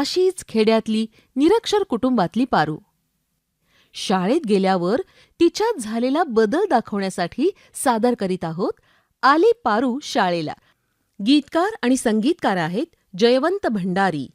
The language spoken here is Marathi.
अशीच खेड्यातली निरक्षर कुटुंबातली पारू. शाळेत गेल्यावर तिच्यात झालेला बदल दाखवण्यासाठी सादर करीत आहोत आली पारू शाळेला. गीतकार आणि संगीतकार आहेत जयवंत भंडारी.